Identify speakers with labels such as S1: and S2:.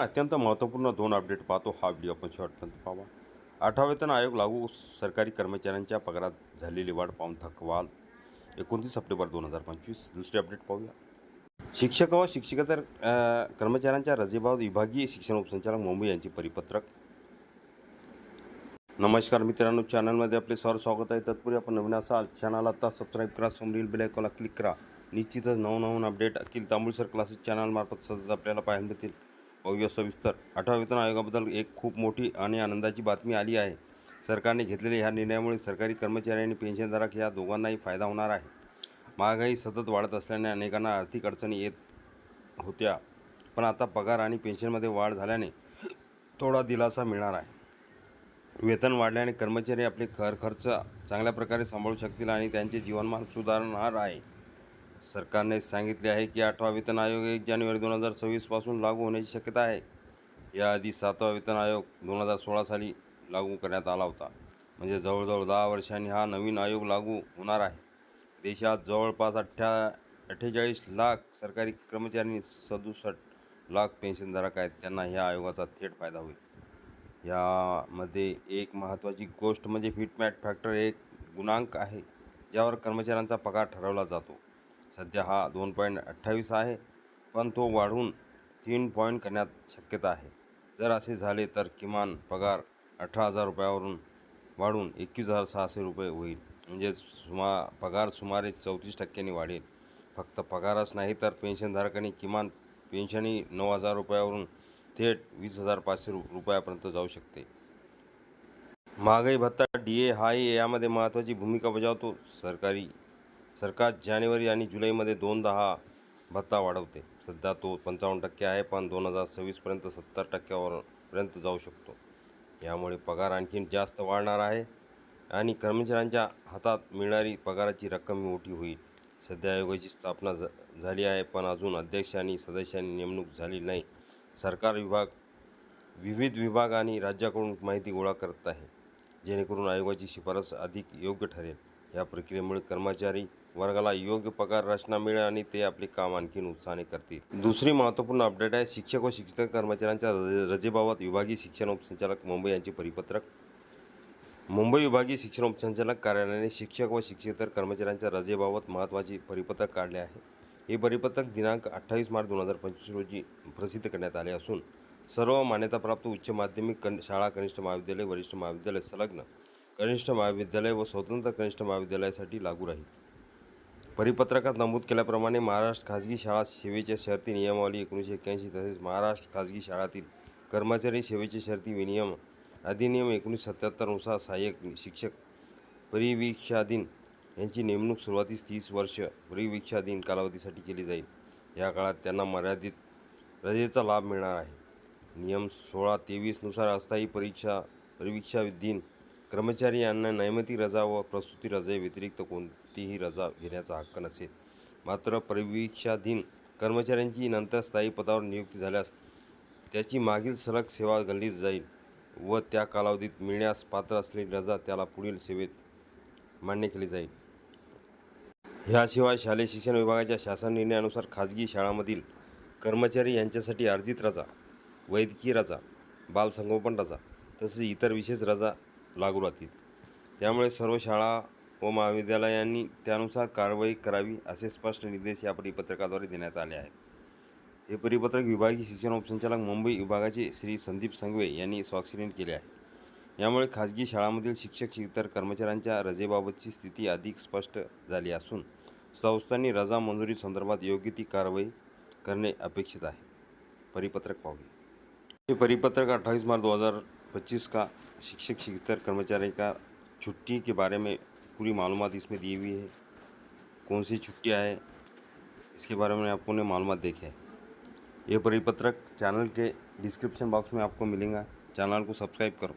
S1: अत्यंत महत्त्वपूर्ण दोन अपडेट पाहतो. हा व्हिडिओ आपण शेवटपर्यंत पाहावा आठवा वेतन आयोग लागू सरकारी कर्मचाऱ्यांच्या पगारात झालेली वाढ पाहून थकवाल. एकोणतीस सप्टेंबर दोन हजार पंचवीस. दुसरी अपडेट पाहूया. शिक्षक व शिक्षकेतर कर्मचाऱ्यांच्या रजेबाबत विभागीय शिक्षण उपसंचालक मुंबई यांचे परिपत्रक. नमस्कार मित्रांनो चॅनलमध्ये आपले सर स्वागत आहे. तत्पूर्वी आपण नवीन असाल चॅनल आता सबस्क्राईब करा समोरील बेल आयकॉनला क्लिक करा. निश्चितच नवनवीन अपडेट अखिल तांबुळसर क्लासेस चॅनलमार्फत सतत आपल्याला पाहायला मिळतील. अव्य सविस्तर अठरा वेतन आयोगाबद्दल एक खूप मोठी आणि आनंदाची बातमी आली आहे. सरकारने घेतलेल्या ह्या निर्णयामुळे सरकारी कर्मचारी आणि पेन्शनधारक या दोघांनाही फायदा होणार आहे. महागाई सतत वाढत असल्याने अनेकांना आर्थिक अडचणी येत होत्या. पण आता पगार आणि पेन्शनमध्ये वाढ झाल्याने थोडा दिलासा मिळणार आहे. वेतन वाढल्याने कर्मचारी आपले खर खर्च चांगल्या प्रकारे सांभाळू शकतील आणि त्यांचे जीवनमान सुधारणार आहे. सरकारने सांगितले आहे की आठवा वेतन आयोग एक जानेवारी दोन हजार सव्वीसपासून लागू होण्याची शक्यता आहे. याआधी सातवा वेतन आयोग दोन हजार सोळा साली लागू करण्यात आला होता. म्हणजे जवळजवळ दहा वर्षांनी हा नवीन आयोग लागू होणार आहे. देशात जवळपास अठ्ठ्या अठ्ठेचाळीस लाख सरकारी कर्मचारी सदुसष्ट लाख पेन्शनधारक आहेत. त्यांना ह्या आयोगाचा थेट फायदा होईल. यामध्ये एक महत्त्वाची गोष्ट म्हणजे फिटमॅट फॅक्टर एक गुणांक आहे ज्यावर कर्मचाऱ्यांचा पगार ठरवला जातो. सध्या हा दोन पॉईंट अठ्ठावीस आहे पण तो वाढून तीन पॉईंट करण्यात शक्यता आहे. जर असे झाले तर किमान पगार अठरा हजार रुपयावरून वाढून एकवीस हजार सहाशे रुपये होईल. म्हणजेच सुमा पगार सुमारे चौतीस टक्क्यांनी वाढेल. फक्त पगारच नाही तर पेन्शनधारकांनी किमान पेन्शनही नऊ हजार रुपयावरून थेट वीस हजार पाचशे रु रुपयापर्यंत जाऊ शकते. महागाई भत्ता डी ए हाही यामध्ये महत्त्वाची भूमिका बजावतो सरकारी सरकार जानेवारी आणि जुलैमध्ये दोनदा हा भत्ता वाढवते. सध्या तो पंचावन्न टक्के आहे पण दोन हजार सव्वीसपर्यंत सत्तर टक्क्यावरपर्यंत जाऊ शकतो. यामुळे पगार आणखीन जास्त वाढणार आहे आणि कर्मचाऱ्यांच्या हातात मिळणारी पगाराची रक्कम मोठी होईल. सध्या आयोगाची स्थापना झाली आहे पण अजून अध्यक्ष आणि सदस्यांनी नेमणूक झाली नाही. सरकार विभाग विविध विभाग आणि राज्याकडून माहिती गोळा करत आहे जेणेकरून आयोगाची शिफारस अधिक योग्य ठरेल. या प्रक्रियेमुळे कर्मचारी वर्गाला योग्य पगार रचना मिळेल आणि ते आपले काम आणखीन उत्साहाने करतील. दुसरी महत्त्वपूर्ण अपडेट आहे शिक्षक व शिक्षक कर्मचाऱ्यांच्या रजेबाबत विभागीय शिक्षण उपसंचालक मुंबई यांचे परिपत्रक. मुंबई विभागीय शिक्षण उपसंचालक कार्यालयाने शिक्षक व शिक्षकेतर कर्मचाऱ्यांच्या रजेबाबत महत्त्वाचे परिपत्रक काढले आहे. हे परिपत्रक दिनांक अठ्ठावीस मार्च दोन हजार पंचवीस रोजी प्रसिद्ध करण्यात आले असून सर्व मान्यताप्राप्त उच्च माध्यमिक कन शाळा कनिष्ठ महाविद्यालय वरिष्ठ महाविद्यालय संलग्न कनिष्ठ महाविद्यालय व स्वतंत्र कनिष्ठ महाविद्यालयासाठी लागू राहील. परिपत्रकात नमूद केल्याप्रमाणे महाराष्ट्र खाजगी शाळा सेवेच्या शर्ती नियमावली एकोणीसशे एक्क्याऐंशी तसेच महाराष्ट्र खाजगी शाळातील कर्मचारी सेवेचे शर्ती विनियम अधिनियम एकोणीसशे सत्याहत्तरनुसार सहाय्यक शिक्षक परिवीक्षाधीन यांची नेमणूक सुरुवातीस तीस वर्ष परिवीक्षाधीन कालावधीसाठी केली जाईल. या काळात त्यांना मर्यादित रजेचा लाभ मिळणार आहे. नियम सोळा तेवीसनुसार अस्थायी परीक्षा परिवीक्षा दिन कर्मचारी यांना नैमती रजा व प्रसूती रजेव्यतिरिक्त कोणतीही रजा घेण्याचा हक्क नसेल. मात्र परिवीक्षाधीन कर्मचाऱ्यांची नंतर स्थायी पदावर नियुक्ती झाल्यास त्याची मागील सलग सेवा गणली जाईल व त्या कालावधीत मिळण्यास पात्र असलेली रजा त्याला पुढील सेवेत मान्य केली जाईल. ह्याशिवाय शालेय शिक्षण विभागाच्या शासन निर्णयानुसार खाजगी शाळांमधील कर्मचारी यांच्यासाठी अर्जित रजा वैद्यकीय रजा बालसंगोपन रजा तसेच इतर विशेष रजा लागू राहतील. त्यामुळे सर्व शाळा व महाविद्यालयांनी त्यानुसार कारवाई करावी असे स्पष्ट निर्देश या परिपत्रकाद्वारे देण्यात आले आहेत. हे परिपत्रक विभागीय शिक्षण उपसंचालक मुंबई विभागाचे श्री संदीप संघवे यांनी स्वाक्षरीने केले आहे. यामुळे खाजगी शाळांमधील शिक्षक इतर कर्मचाऱ्यांच्या रजेबाबतची स्थिती अधिक स्पष्ट झाली असून संस्थांनी रजा मंजुरी संदर्भात योग्य ती कारवाई करणे अपेक्षित आहे. परिपत्रक पाहूया. हे परिपत्रक अठ्ठावीस मार्च 2025 का शिक्षक शिक्षक कर्मचारी का छुट्टी के बारे में पूरी मालूम इसमें दी हुई है। कौन सी छुट्टियाँ है, इसके बारे में आपको ने मालूम देखे है। यह परिपत्रक चैनल के डिस्क्रिप्शन बॉक्स में आपको मिलेगा। चैनल को सब्सक्राइब करो।